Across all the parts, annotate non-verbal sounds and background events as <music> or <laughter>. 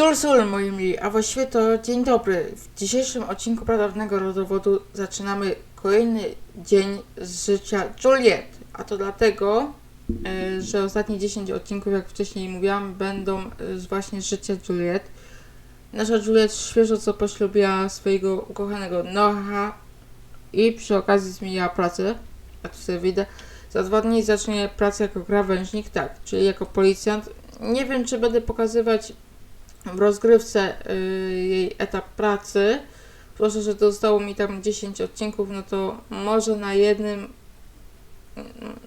Sul, sul, moi mili, a właściwie to dzień dobry. W dzisiejszym odcinku Pradawnego Rodowodu zaczynamy kolejny dzień z życia Juliet. A to dlatego, e, że ostatnie 10 odcinków, jak wcześniej mówiłam, będą e, właśnie z życia Juliet. Nasza Juliet świeżo co poślubiła swojego ukochanego Noha i przy okazji zmieniła pracę, jak tu sobie widzę. Za dwa dni zacznie pracę jako krawężnik, tak, czyli jako policjant. Nie wiem, czy będę pokazywać w rozgrywce y, jej etap pracy. Proszę, że zostało mi tam 10 odcinków, no to może na jednym.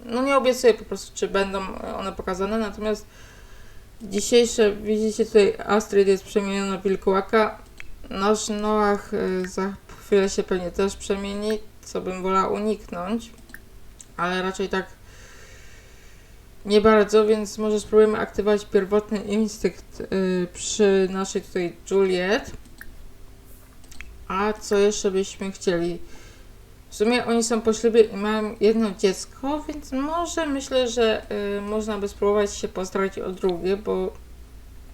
No nie obiecuję po prostu, czy będą one pokazane, natomiast dzisiejsze, widzicie tutaj Astrid jest przemieniona w wilkołaka. Nasz Noach y, za chwilę się pewnie też przemieni, co bym wolała uniknąć, ale raczej tak nie bardzo, więc może spróbujemy aktywować pierwotny instynkt y, przy naszej tutaj Juliet. A co jeszcze byśmy chcieli? W sumie oni są po ślubie i mają jedno dziecko, więc może myślę, że y, można by spróbować się postarać o drugie, bo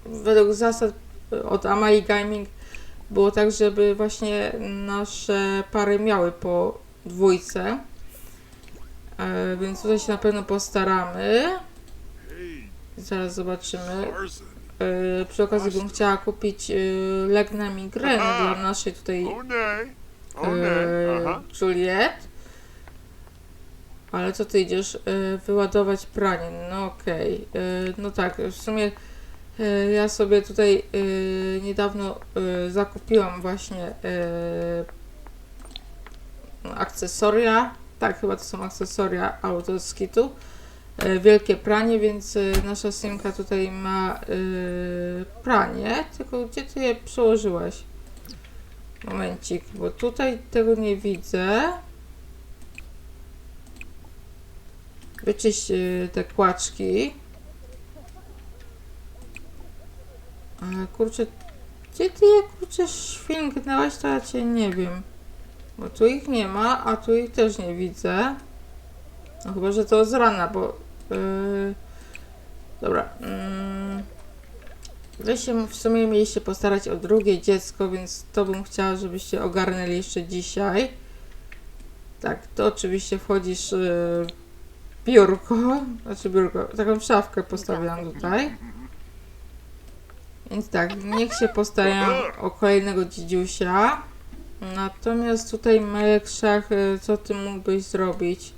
według zasad y, od Amai Gaming było tak, żeby właśnie nasze pary miały po dwójce. E, więc tutaj się na pewno postaramy. Zaraz zobaczymy. E, przy okazji bym chciała kupić e, lek na migrenę dla naszej tutaj e. Juliet. Ale co ty idziesz? E, wyładować pranie. No okej. E, No tak, w sumie e, ja sobie tutaj e, niedawno e, zakupiłam właśnie e, akcesoria. Tak, chyba to są akcesoria Autoskitu. E, Wielkie pranie, więc e, nasza Simka tutaj ma e, pranie. Tylko gdzie ty je przełożyłaś? Momencik, bo tutaj tego nie widzę. Wyczyść y, te kłaczki. Ale kurczę, gdzie ty je kurczę święgnęłaś, to ja cię nie wiem. Bo tu ich nie ma, a tu ich też nie widzę. No chyba, że to z rana, bo... Yy... Dobra. Wy się w sumie mieliście postarać o drugie dziecko, więc to bym chciała, żebyście ogarnęli jeszcze dzisiaj. Tak, to oczywiście wchodzisz yy, biurko, <laughs> znaczy biurko, taką szafkę postawiłam tutaj. Więc tak, niech się postarają o kolejnego dziedziusia. Natomiast tutaj Marek Szach, y, co ty mógłbyś zrobić?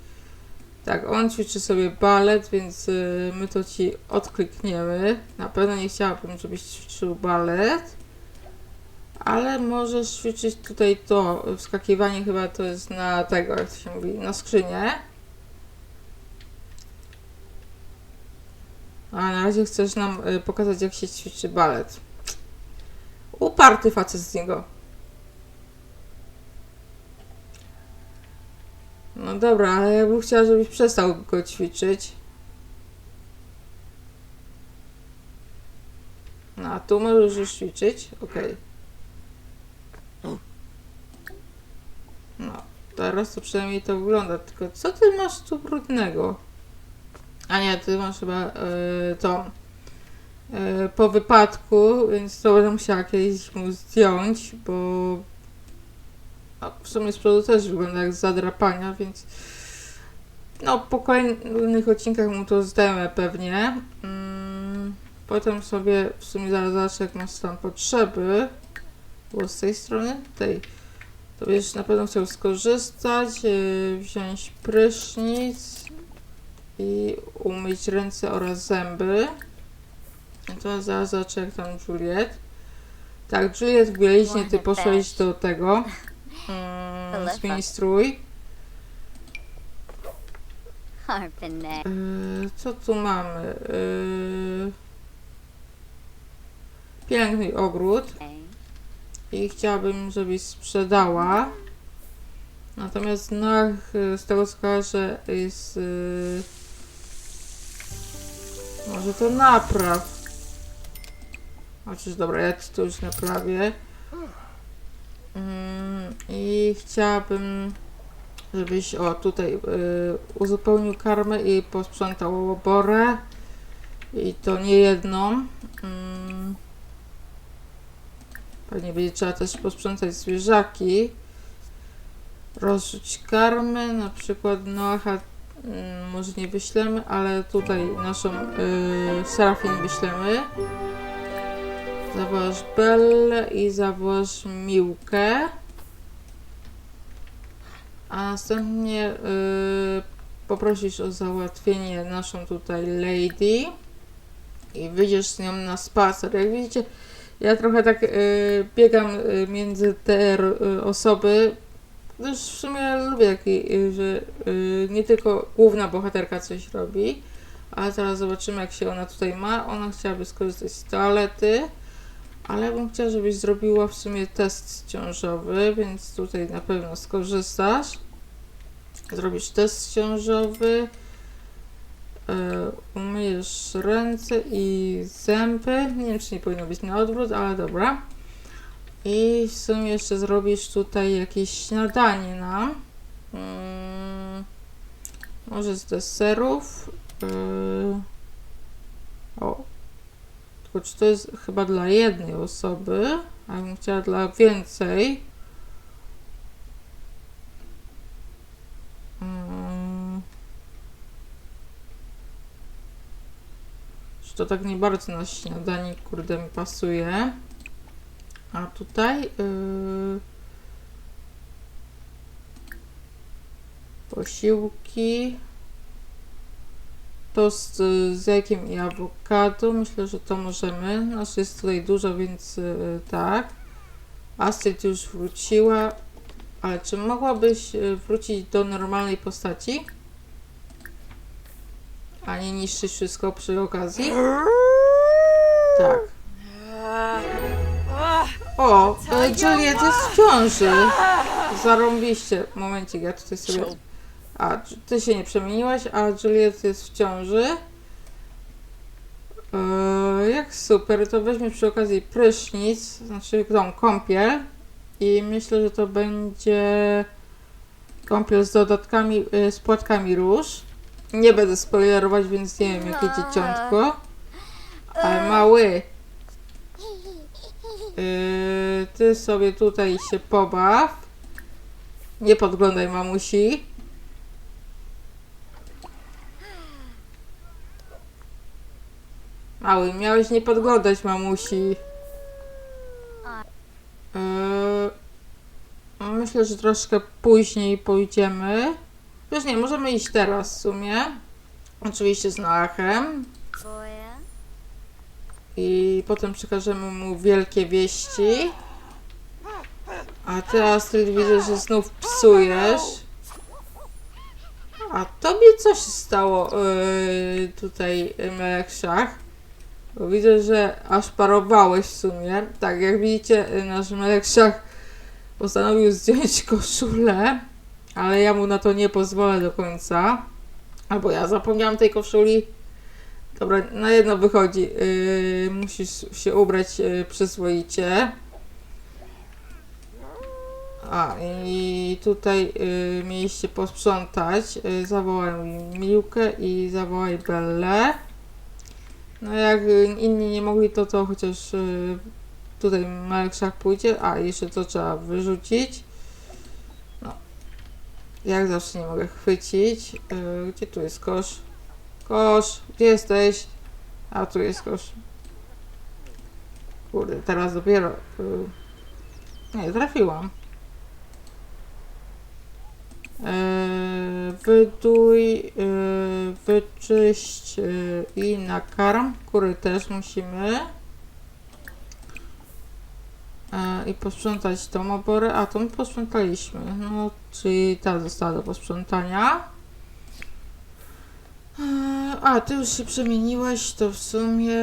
Tak, on ćwiczy sobie balet, więc y, my to ci odklikniemy. Na pewno nie chciałabym, żebyś ćwiczył balet. Ale możesz ćwiczyć tutaj to, wskakiwanie chyba to jest na tego, jak to się mówi, na skrzynię. A na razie chcesz nam y, pokazać, jak się ćwiczy balet. Uparty facet z niego. No dobra, ale ja bym chciała, żebyś przestał go ćwiczyć. No, a tu możesz już ćwiczyć? Okej. No, teraz to przynajmniej to wygląda. Tylko co ty masz tu brudnego? A nie, ty masz chyba yy, to yy, po wypadku, więc to będę musiała kiedyś mu zdjąć, bo a w sumie z przodu też wygląda jak zadrapania, więc no po kolejnych odcinkach mu to zdejmę pewnie. Mm, potem sobie w sumie zaraz zobaczę jak masz tam potrzeby. Było z tej strony? Tej. To będziesz na pewno chciał skorzystać, yy, wziąć prysznic i umyć ręce oraz zęby. I to zaraz zobaczę jak tam Juliet. Tak, Juliet w bieliźnie, ty poszłeś do tego. Mm, zmień strój. Harpene. Yy, co tu mamy? Yy, piękny ogród i chciałabym, żebyś sprzedała. Natomiast no, yy, z tego co kojarzę jest... Yy, może to napraw. Chociaż dobra, ja to już naprawię. I chciałabym, żebyś o tutaj y, uzupełnił karmę i posprzątał oborę. I to nie jedną. Mm. Pewnie będzie trzeba też posprzątać zwierzaki. Rozrzuć karmy, na przykład Noacha mm, może nie wyślemy, ale tutaj naszą y, Serafin wyślemy. Zawołasz Bellę i zawołasz Miłkę. A następnie y, poprosisz o załatwienie naszą tutaj Lady i wyjdziesz z nią na spacer. Jak widzicie, ja trochę tak y, biegam y, między te y, osoby, gdyż w sumie lubię, taki, y, że nie tylko główna bohaterka coś robi, ale zaraz zobaczymy, jak się ona tutaj ma. Ona chciałaby skorzystać z toalety, ale bym chciała, żebyś zrobiła w sumie test ciążowy, więc tutaj na pewno skorzystasz. Zrobisz test ciążowy, e, umyjesz ręce i zęby. Nie wiem, czy nie powinno być na odwrót, ale dobra. I w sumie jeszcze zrobisz tutaj jakieś śniadanie nam. Mm, może z deserów. Yy. O. Czy to jest chyba dla jednej osoby, a bym chciała dla więcej. Mm. Czy to tak nie bardzo na śniadanie, kurde, mi pasuje. A tutaj yy, posiłki. Tost y, z jajkiem i awokado. Myślę, że to możemy. Nas jest tutaj dużo, więc yy, tak. Astrid już wróciła. Ale czy mogłabyś y, wrócić do normalnej postaci? A nie niszczyć wszystko przy okazji? Tak. O, Juliet jest w ciąży. Zarąbiście. Momencik, ja tutaj sobie... A, ty się nie przemieniłaś, a Juliet jest w ciąży. E, jak super, to weźmie przy okazji prysznic, znaczy tą kąpiel. I myślę, że to będzie kąpiel z dodatkami, e, z płatkami róż. Nie będę spoilerować, więc nie wiem jakie dzieciątko. Ale mały. Yy, ty sobie tutaj się pobaw. Nie podglądaj mamusi. Mały, miałeś nie podglądać mamusi. Yy, myślę, że troszkę później pójdziemy. Już nie, możemy iść teraz w sumie. Oczywiście z Noachem. I potem przekażemy mu wielkie wieści. A ty, Astrid, widzę, że znów psujesz. A tobie co się stało yy, tutaj, Melekszach? Bo widzę, że aż parowałeś w sumie. Tak, jak widzicie, yy, nasz Melekszach postanowił zdjąć <laughs> koszulę, ale ja mu na to nie pozwolę do końca. Albo ja zapomniałam tej koszuli. Dobra, na jedno wychodzi. Yy, musisz się ubrać yy, przyzwoicie. A, i tutaj yy, mieliście posprzątać. Yy, zawołaj Miłkę i zawołaj Bellę. No jak yy, inni nie mogli, to to chociaż yy, tutaj Marek pójdzie. A, jeszcze to trzeba wyrzucić. No. Jak zawsze nie mogę chwycić. Yy, gdzie tu jest kosz? Kosz, gdzie jesteś? A tu jest kosz. Kurde, teraz dopiero. y, Nie, trafiłam. Eee, wyduj, yy, wyczyść yy, i nakarm. Kury też musimy. I posprzątać tą oborę. A, tą posprzątaliśmy. No, czyli ta została do posprzątania. A, ty już się przemieniłaś, to w sumie.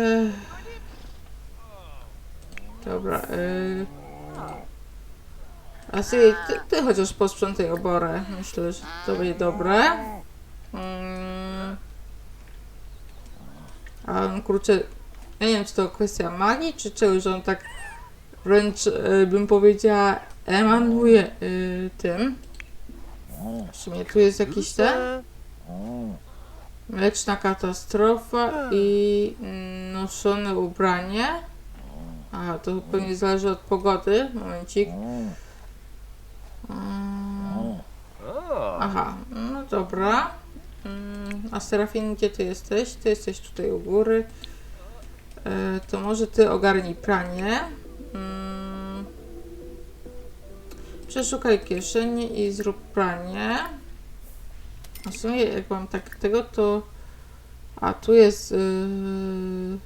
Dobra. A ty, ty, ty chociaż posprzątaj oborę. Myślę, że to będzie dobre. Mm. A on kurczę. Nie wiem, czy to kwestia magii, czy czegoś, że on tak wręcz y, bym powiedziała emanuje y, tym. W sumie tu jest jakiś ten. Mleczna katastrofa i noszone ubranie. Aha, to pewnie zależy od pogody. Momencik. Mm, Aha, no dobra. Mm, A Serafin, gdzie ty jesteś? Ty jesteś tutaj u góry. E, To może ty ogarnij pranie. Mm. Przeszukaj kieszeni i zrób pranie. A w sumie jak mam tak tego, to... A tu jest... Yy...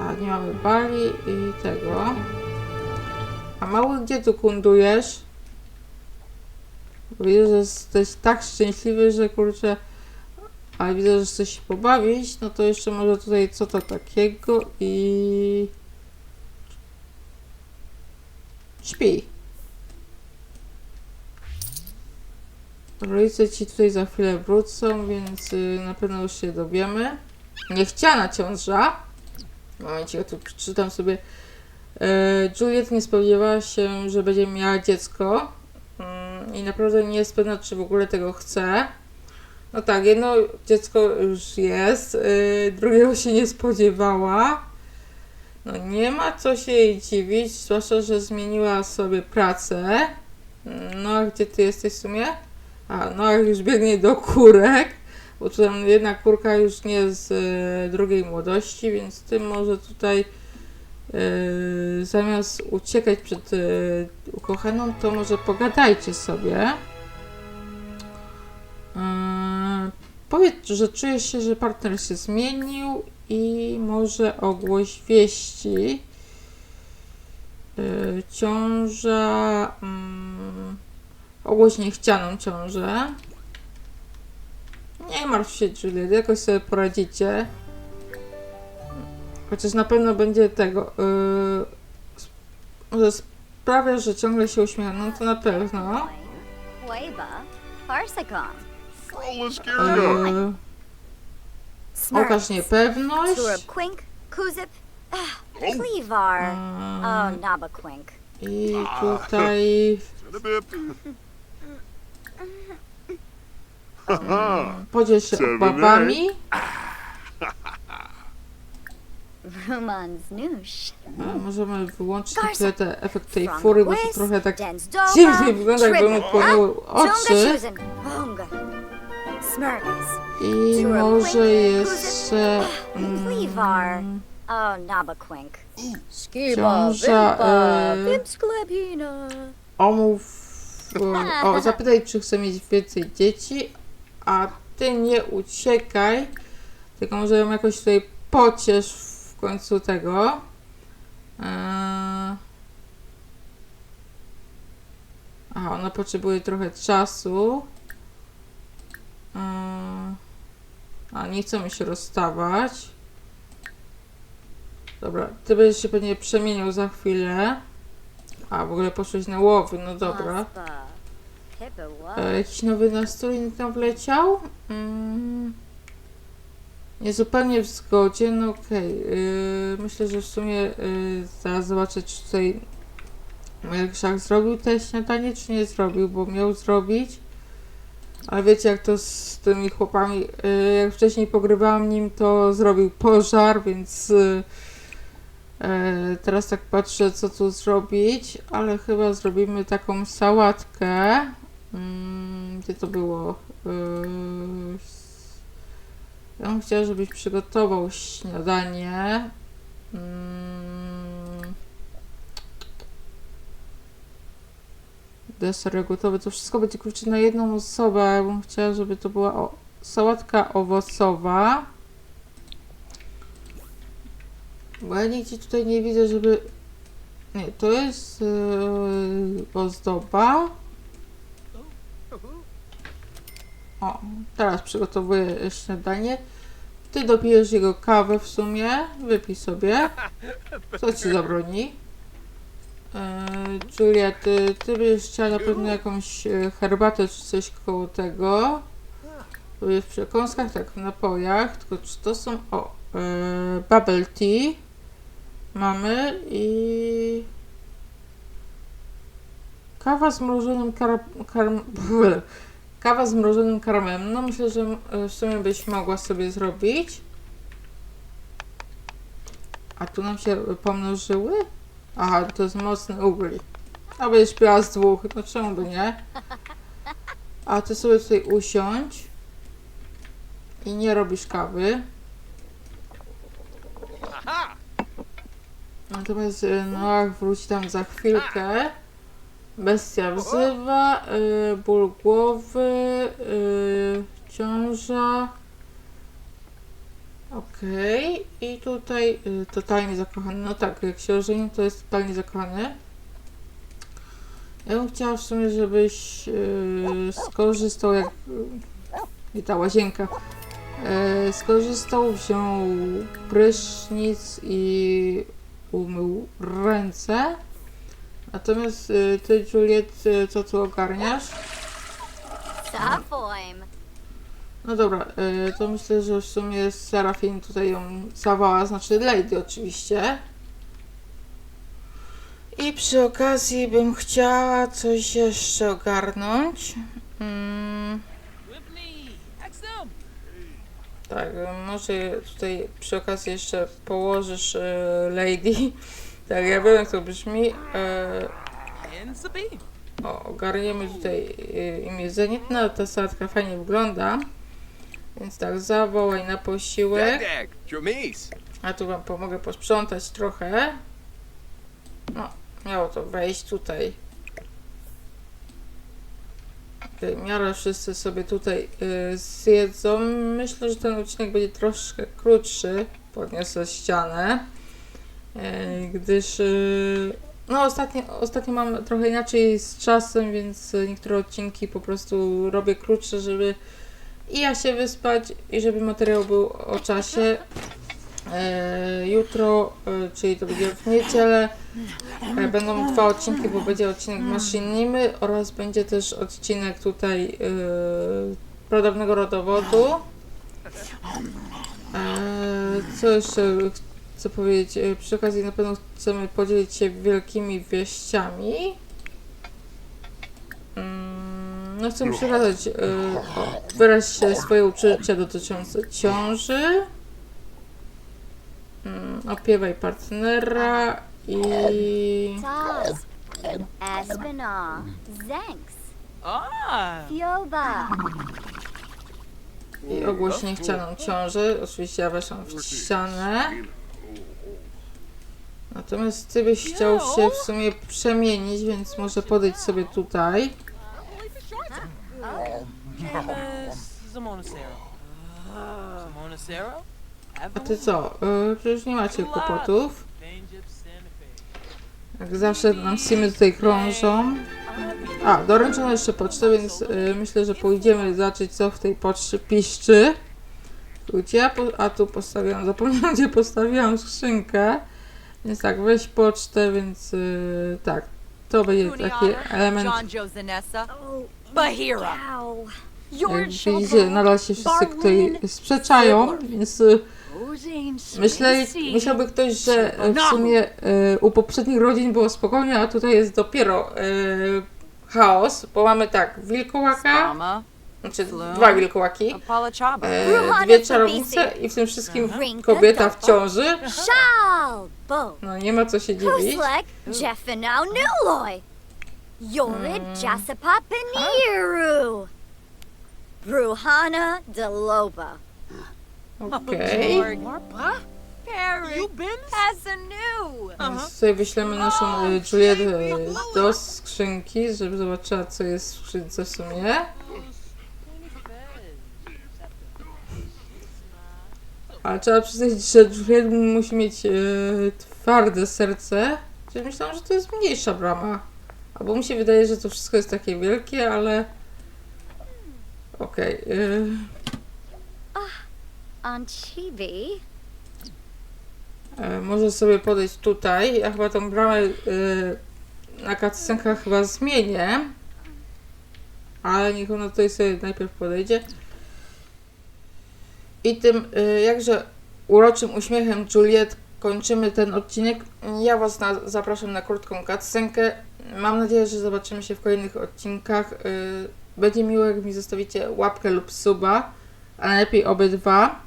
A nie mamy bali i tego. A mały, gdzie tu kundujesz? Widzę, że jesteś tak szczęśliwy, że kurczę. Ale widzę, że chcesz się pobawić. No to jeszcze może tutaj co to takiego i. Śpi. Rodzice ci tutaj za chwilę wrócą, więc y, na pewno już się dowiemy. Niechciana ciąża. Momencik, ja tu przeczytam sobie. E, Juliet nie spodziewała się, że będzie miała dziecko mm, i naprawdę nie jest pewna, czy w ogóle tego chce. No tak, jedno dziecko już jest, y, drugiego się nie spodziewała. No nie ma co się jej dziwić, zwłaszcza, że zmieniła sobie pracę. No a gdzie ty jesteś w sumie? A, no już biegnie do kurek, bo tu tam jedna kurka już nie z y, drugiej młodości, więc ty może tutaj zamiast uciekać przed y, ukochaną, to może pogadajcie sobie. Yy, powiedz, że czujesz się, że partner się zmienił i może ogłoś wieści. Ciąża. Mm, ogłoś niechcianą ciążę. Nie martw się, Juliet, jakoś sobie poradzicie. Chociaż na pewno będzie tego. Yy, że sprawia, że ciągle się uśmiecha. No to na pewno. Yy, Okaż niepewność. Ah, Cleavar. Oh, Nabaquink. I tutaj <laughs> podziel się obawami. Znoosh. E, Możemy wyłączyć chwilę te efekt tej fury, bo to trochę tak dziwnie wygląda, jakby mu płonęły oczy. I może jeszcze mm, Oh. Ciąża, e, Vimsklepina. omów, e, o, <laughs> zapytaj, czy chce mieć więcej dzieci, a ty nie uciekaj, tylko może ją jakoś tutaj pociesz w końcu tego. Eee... Aha, ona potrzebuje trochę czasu. Eee... A, nie chcemy się rozstawać. Dobra, ty będziesz się pewnie przemieniał za chwilę. A, w ogóle poszłeś na łowy, no dobra. E, jakiś nowy nastrój tam wleciał? Mm, niezupełnie w zgodzie, no okej. Yy, myślę, że w sumie yy, zaraz zobaczę, czy tutaj Melkszak zrobił te śniadanie, czy nie zrobił, bo miał zrobić. Ale wiecie, jak to z tymi chłopami, yy, jak wcześniej pogrywałam nim, to zrobił pożar, więc yy, yy, teraz tak patrzę, co tu zrobić, ale chyba zrobimy taką sałatkę. Mm, gdzie to było? Yy, ja bym chciała, żebyś przygotował śniadanie. Mm, deser gotowy. To wszystko będzie kurczę na jedną osobę. Ja bym chciała, żeby to była o, sałatka owocowa. Bo ja nigdzie tutaj nie widzę, żeby... Nie, to jest yy, ozdoba. O, teraz przygotowuję śniadanie. Ty dopijesz jego kawę w sumie. Wypij sobie. Co ci zabroni? Eee, Julia, ty, ty byś chciała na pewno jakąś e, herbatę czy coś koło tego. Tu jest w przekąskach, tak, w napojach. Tylko czy to są... O, e, bubble tea. Mamy i... Kawa z mrożonym kar... kar... <laughs> Kawa z mrożonym karamelem. No myślę, że e, w sumie byś mogła sobie zrobić. A tu nam się pomnożyły? Aha, to jest mocny ugli. A będziesz piła z dwóch, no czemu by nie? A ty sobie tutaj usiądź i nie robisz kawy. Natomiast y, Noach wróci tam za chwilkę. Bestia wzywa, y, ból głowy, y, ciąża. Okej, i tutaj y, totalnie zakochany. No tak, jak się ożeni, to jest totalnie zakochany. Ja bym chciała w sumie, żebyś y, skorzystał jak... I ta łazienka. E, skorzystał, wziął prysznic i umył ręce. Natomiast y, ty, Juliet, y, co tu ogarniasz? Safoim. No dobra, y, to myślę, że w sumie Serafin tutaj ją zawała, znaczy Lady oczywiście. I przy okazji bym chciała coś jeszcze ogarnąć. Mm, tak, może tutaj przy okazji jeszcze położysz y, Lady. Tak, ja wiem jak to brzmi. E. O, ogarniemy tutaj y, im jedzenie. No, ta sałatka fajnie wygląda. Więc tak, zawołaj na posiłek. A tu wam pomogę posprzątać trochę. No, miało to wejść tutaj. W miarę wszyscy sobie tutaj y, zjedzą. Myślę, że ten odcinek będzie troszkę krótszy. Podniosę ścianę. Y, gdyż y, no ostatnio, ostatnio mam trochę inaczej z czasem, więc niektóre odcinki po prostu robię krótsze, żeby i ja się wyspać i żeby materiał był o czasie. E, jutro, e, czyli to będzie w niedzielę, e, będą dwa odcinki, bo będzie odcinek Maszynimy oraz będzie też odcinek tutaj e, pradawnego rodowodu. E, co jeszcze chcę powiedzieć? E, przy okazji na pewno chcemy podzielić się wielkimi wieściami. Mm, No chcę przekazać, wyraź się swoje uczucia dotyczące ciąży. Mm, Opiewaj partnera i... Taz. Aspina. Zenks. Fioba. i ogłoś niechcianą ciążę. Oczywiście ja weszłam w ścianę. Natomiast ty byś chciał się w sumie przemienić, więc może podejdź sobie tutaj. A ty co? E, przecież nie macie kłopotów. Jak zawsze nam simy tutaj krążą. A, doręczono jeszcze pocztę, więc y, myślę, że pójdziemy zobaczyć, co w tej poczcie piszczy. Gdzie ja po, a tu postawiłam, zapomniałam, gdzie postawiłam skrzynkę. Więc tak, weź pocztę, więc y, tak, to będzie taki element. Bahira. Ow. Jak widzicie, nadal się wszyscy tutaj sprzeczają, więc y, myślę, myślałby ktoś, że y, w sumie y, u poprzednich rodzin było spokojnie, a tutaj jest dopiero y, chaos, bo mamy tak, wilkołaka, znaczy dwa wilkołaki, Apollo Chaba. e, dwie czarownice i w tym wszystkim kobieta w ciąży. No nie ma co się dziwić. Nuloy. Yorid Jasapa Peniru. Bruhana Deloba. Okej. Harry, You been? has a new. Więc tutaj wyślemy naszą e, Juliet e, do skrzynki, żeby zobaczyła co jest w skrzynce w sumie. Ale trzeba przyznać, że Juliet musi mieć e, twarde serce. Czyli myślałam, że to jest mniejsza brama. Albo mi się wydaje, że to wszystko jest takie wielkie, ale... Okej. e, Anchibi. E, Może sobie podejść tutaj. Ja chyba tą bramę y, na cutscenkach chyba zmienię. Ale niech ona tutaj sobie najpierw podejdzie. I tym y, jakże uroczym uśmiechem Juliet kończymy ten odcinek. Ja Was na, zapraszam na krótką cutscenkę. Mam nadzieję, że zobaczymy się w kolejnych odcinkach. Y, będzie miło, jak mi zostawicie łapkę lub suba, a najlepiej obydwa.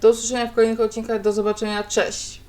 Do usłyszenia w kolejnych odcinkach. Do zobaczenia. Cześć!